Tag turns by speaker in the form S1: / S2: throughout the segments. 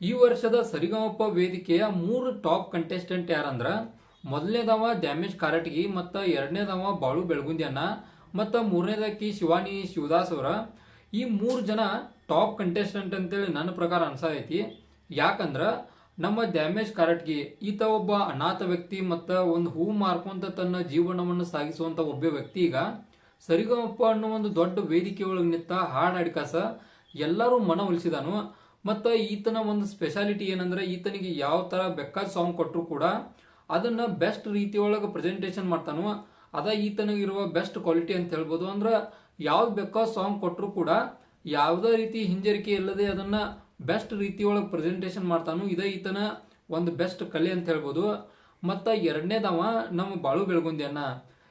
S1: ಈ ವರ್ಷದ ಸರಿಗಮಪ್ಪ ವೇದಿಕೆಯ ಮೂರು ಟಾಪ್ ಕಂಟೆಸ್ಟೆಂಟ್ ಯಾರಂದ್ರ ಮೊದಲನೇದವ ಡ್ಯಾಮೇಶ್ ಕಾರಟಗಿ ಮತ್ತು ಎರಡನೇದವ ಬಾಳು ಬೆಳಗುಂದಿಯನ್ನ ಮತ್ತು ಮೂರನೇದಕ್ಕಿ ಶಿವಾನಿ ಶಿವದಾಸ್ ಅವರ. ಈ ಮೂರು ಜನ ಟಾಪ್ ಕಂಟೆಸ್ಟೆಂಟ್ ಅಂತೇಳಿ ನನ್ನ ಪ್ರಕಾರ ಅನ್ಸಾದೈತಿ ಯಾಕಂದ್ರೆ ನಮ್ಮ ದ್ಯಾಮೇಶ್ ಕಾರಟ್ಗಿ ಈತ ಒಬ್ಬ ಅನಾಥ ವ್ಯಕ್ತಿ ಮತ್ತು ಒಂದು ಹೂ ಮಾರ್ಕೊಂತ ತನ್ನ ಜೀವನವನ್ನು ಸಾಗಿಸುವಂತ ಒಬ್ಬ ವ್ಯಕ್ತಿ ಈಗ. ಸರಿಗಮಪ್ಪ ಅನ್ನೋ ಒಂದು ದೊಡ್ಡ ವೇದಿಕೆ ಒಳಗೆ ನಿಂತ ಹಾಡು ಹಾಡಿಕಾಸ ಎಲ್ಲರೂ ಮನ ಮತ್ತ ಈತನ ಒಂದು ಸ್ಪೆಷಾಲಿಟಿ ಏನಂದ್ರೆ ಈತನಿಗೆ ಯಾವ ತರ ಬೆಕ್ಕಾದ ಸಾಂಗ್ ಕೊಟ್ಟರು ಕೂಡ ಅದನ್ನ ಬೆಸ್ಟ್ ರೀತಿ ಒಳಗೆ ಪ್ರೆಸೆಂಟೇಷನ್ ಮಾಡ್ತಾನು ಅದ ಈತನಿಗಿರುವ ಬೆಸ್ಟ್ ಕ್ವಾಲಿಟಿ ಅಂತ ಹೇಳ್ಬೋದು. ಅಂದ್ರೆ ಯಾವ ಬೇಕಾದ ಸಾಂಗ್ ಕೊಟ್ಟರು ಕೂಡ ಯಾವುದೇ ರೀತಿ ಹಿಂಜರಿಕೆ ಇಲ್ಲದೆ ಅದನ್ನ ಬೆಸ್ಟ್ ರೀತಿ ಒಳಗೆ ಪ್ರೆಸೆಂಟೇಷನ್ ಮಾಡ್ತಾನು, ಇದೇ ಈತನ ಒಂದು ಬೆಸ್ಟ್ ಕಲೆ ಅಂತ ಹೇಳ್ಬೋದು. ಮತ್ತು ಎರಡನೇದವ ನಮ್ಮ ಬಾಳು ಬೆಳಗುಂದಿಯನ್ನ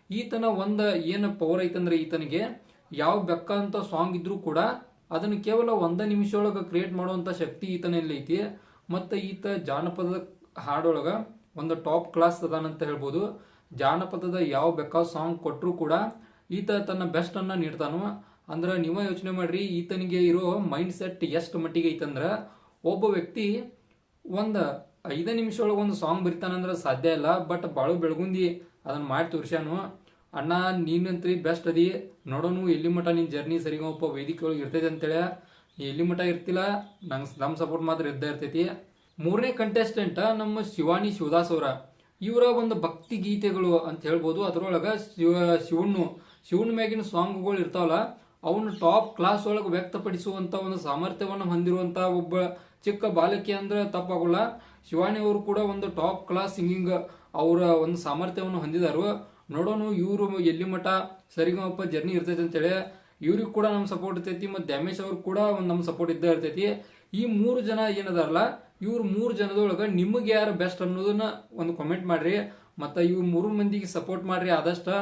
S1: ಈತನ ಒಂದು ಏನು ಪವರ್ ಐತಂದ್ರೆ ಈತನಿಗೆ, ಯಾವ ಬೆಕ್ಕಂತ ಸಾಂಗ್ ಇದ್ರೂ ಕೂಡ ಅದನ್ನ ಕೇವಲ ಒಂದ ನಿಮಿಷ ಒಳಗ ಕ್ರಿಯೇಟ್ ಮಾಡುವಂತ ಶಕ್ತಿ ಈತನಲ್ಲಿ ಐತಿ. ಮತ್ತೆ ಈತ ಜಾನಪದ ಹಾಡೊಳಗೆ ಒಂದು ಟಾಪ್ ಕ್ಲಾಸ್ ಅದಾನಂತ ಹೇಳ್ಬೋದು. ಜಾನಪದದ ಯಾವ ಬೇಕಾದ ಸಾಂಗ್ ಕೊಟ್ಟರು ಕೂಡ ಈತ ತನ್ನ ಬೆಸ್ಟ್ ಅನ್ನ ಅಂದ್ರೆ ನೀವ ಯೋಚನೆ ಮಾಡ್ರಿ, ಈತನಿಗೆ ಇರೋ ಮೈಂಡ್ ಸೆಟ್ ಎಷ್ಟು ಮಟ್ಟಿಗೆ ಐತಂದ್ರೆ ಒಬ್ಬ ವ್ಯಕ್ತಿ ಒಂದು ಐದ ನಿಮಿಷ ಒಳಗೆ ಒಂದು ಸಾಂಗ್ ಬರಿತಾನಂದ್ರ ಸಾಧ್ಯ ಇಲ್ಲ ಬಟ್ ಬಾಳು ಬೆಳಗುಂದಿ ಅದನ್ನ ಮಾಡಿ ತೋರ್ಸ್ಯಾನು ಅಣ್ಣ, ನೀನಂತ್ರಿ ಬೆಸ್ಟ್ ಅದಿ. ನೋಡೋನು ಎಲ್ಲಿ ಮಟ ನಿನ್ನ ಜರ್ನಿ ಸರಿಗಪ್ಪ ವೇದಿಕೆ ಒಳಗೆ ಇರ್ತೈತಿ ಅಂತೇಳಿ. ನೀ ಎಲ್ಲಿ ಮಟ ಇರ್ತಿಲ್ಲ, ನಂಗೆ ನಮ್ಮ ಸಪೋರ್ಟ್ ಮಾತ್ರ ಇದ್ದೇ ಇರ್ತೈತಿ. ಮೂರನೇ ಕಂಟೆಸ್ಟೆಂಟ್ ನಮ್ಮ ಶಿವಾನಿ ಶಿವದಾಸ್ ಅವರ. ಇವರ ಒಂದು ಭಕ್ತಿ ಗೀತೆಗಳು ಅಂತ ಹೇಳ್ಬೋದು. ಅದರೊಳಗೆ ಶಿವ, ಶಿವಣ್ಣು, ಶಿವಣ್ಣ ಮ್ಯಾಗಿನ ಸಾಂಗ್ಗಳು ಇರ್ತಾವಲ್ಲ, ಅವನು ಟಾಪ್ ಕ್ಲಾಸ್ ಒಳಗೆ ವ್ಯಕ್ತಪಡಿಸುವಂಥ ಒಂದು ಸಾಮರ್ಥ್ಯವನ್ನು ಹೊಂದಿರುವಂಥ ಒಬ್ಬ ಚಿಕ್ಕ ಬಾಲಕಿ ಅಂದ್ರೆ ತಪ್ಪಾಗಲ್ಲ. ಶಿವಾನಿ ಅವರು ಕೂಡ ಒಂದು ಟಾಪ್ ಕ್ಲಾಸ್ ಸಿಂಗಿಂಗ್ ಅವರ ಒಂದು ಸಾಮರ್ಥ್ಯವನ್ನು ಹೊಂದಿದಾರು. ನೋಡೋಣ ಇವರು ಎಲ್ಲಿ ಮಠ ಸರಿಗಮಪ್ಪ ಜರ್ನಿ ಇರ್ತೈತಿ ಅಂತೇಳಿ, ಇವ್ರಿಗೆ ಕೂಡ ನಮ್ಮ ಸಪೋರ್ಟ್ ಇರ್ತೈತಿ, ಮತ್ತು ದ್ಯಾಮೇಶ್ ಅವ್ರಿಗೆ ಕೂಡ ಒಂದು ನಮ್ಮ ಸಪೋರ್ಟ್ ಇದ್ದೇ ಇರ್ತೈತಿ. ಈ ಮೂರು ಜನ ಏನದಾರಲ್ಲ, ಇವ್ರು ಮೂರು ಜನದೊಳಗೆ ನಿಮಗೆ ಯಾರು ಬೆಸ್ಟ್ ಅನ್ನೋದನ್ನ ಒಂದು ಕಮೆಂಟ್ ಮಾಡ್ರಿ, ಮತ್ತು ಇವ್ರು ಮೂರು ಮಂದಿಗೆ ಸಪೋರ್ಟ್ ಮಾಡ್ರಿ ಆದಷ್ಟು.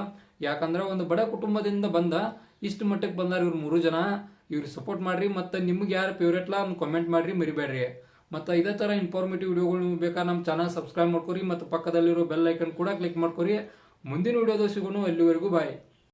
S1: ಯಾಕಂದ್ರೆ ಒಂದು ಬಡ ಕುಟುಂಬದಿಂದ ಬಂದ ಇಷ್ಟು ಮಟ್ಟಕ್ಕೆ ಬಂದಾರ ಇವ್ರು ಮೂರು ಜನ. ಇವ್ರಿಗೆ ಸಪೋರ್ಟ್ ಮಾಡ್ರಿ, ಮತ್ತು ನಿಮ್ಗೆ ಯಾರು ಫೇವ್ರೇಟ್ಲಾ ಒಂದು ಕಮೆಂಟ್ ಮಾಡ್ರಿ, ಮರಿಬೇಡ್ರಿ. ಮತ್ತು ಇದೇ ಥರ ಇನ್ಫಾರ್ಮೇಟಿವ್ ವಿಡಿಯೋಗಳು ಬೇಕಾ ನಮ್ಮ ಚಾನಲ್ ಸಬ್ಸ್ಕ್ರೈಬ್ ಮಾಡ್ಕೊರಿ, ಮತ್ತು ಪಕ್ಕದಲ್ಲಿರೋ ಬೆಲ್ ಐಕನ್ ಕೂಡ ಕ್ಲಿಕ್ ಮಾಡ್ಕೊರಿ. ಮುಂದಿನ ವಿಡಿಯೋದ ಸಿಗೋಣ ಎಲ್ಲಿವರೆಗೂ ಬಾಯ್.